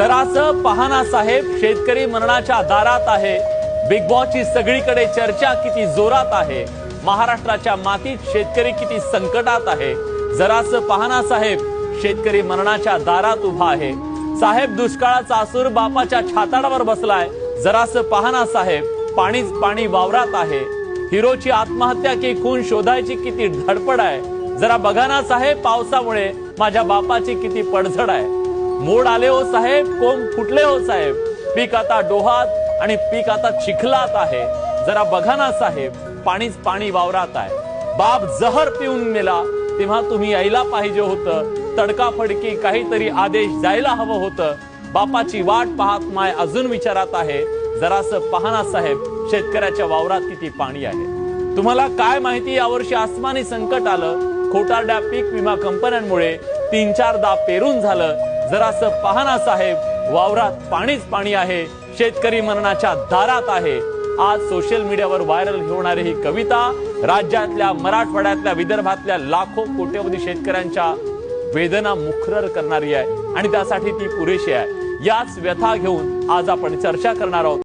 जरास पहाना साहेब शेतकरी मरणाच्या दारात आहे. बिग बॉसची सगळीकडे चर्चा किती जोरात आहे. महाराष्ट्राच्या मातीत शेतकरी किती संकटात आहे. जरास पहाना साहेब शेतकरी मरणाच्या दारात उभा आहे. साहेब दुष्काळाचा असूर बापाच्या छाताडावर बसलाय. जरास पहाना साहेब पाणीच पाणी वावरात आहे. हिरोची आत्महत्या की खून शोधायची किती धडपड आहे. जरा बघा ना साहेब पावसामुळे माझ्या बापाची किती पडझड आहे. मोड आले हो साहेब कोंब फुटले हो साहेब. पीक आता डोहात आणि पीक आता चिखलात आहे. जरा बघा ना साहेब पाणीच पाणी वावरात आहे. बाप जहर पिऊन मेला तेव्हा तुम्ही यायला पाहिजे होतं. तडकाफडकी काहीतरी आदेश जायला हवं होतं. बापाची वाट पाहत माय अजून विचारात आहे. जरास पहाना साहेब शेतकऱ्याच्या वावरात किती पाणी आहे. तुम्हाला काय माहिती यावर्षी आसमानी संकट आलं. खोटारड्या पीक विमा कंपन्यांमुळे तीन चारदा पेरून झालं. जरास पाहना साहेब वावरात पाणीच पाणी आहे शेतकरी मरणाच्या दारात आहे. आज सोशल मीडियावर व्हायरल होणारी ही कविता राज्यातल्या मराठवाड्यातल्या विदर्भातल्या लाखो कोट्यवधी शेतकऱ्यांच्या वेदना मुखरर करणारी आहे. आणि त्यासाठी ती पुरेशी आहे. याच व्यथा घेऊन आज आपण चर्चा करणार आहोत.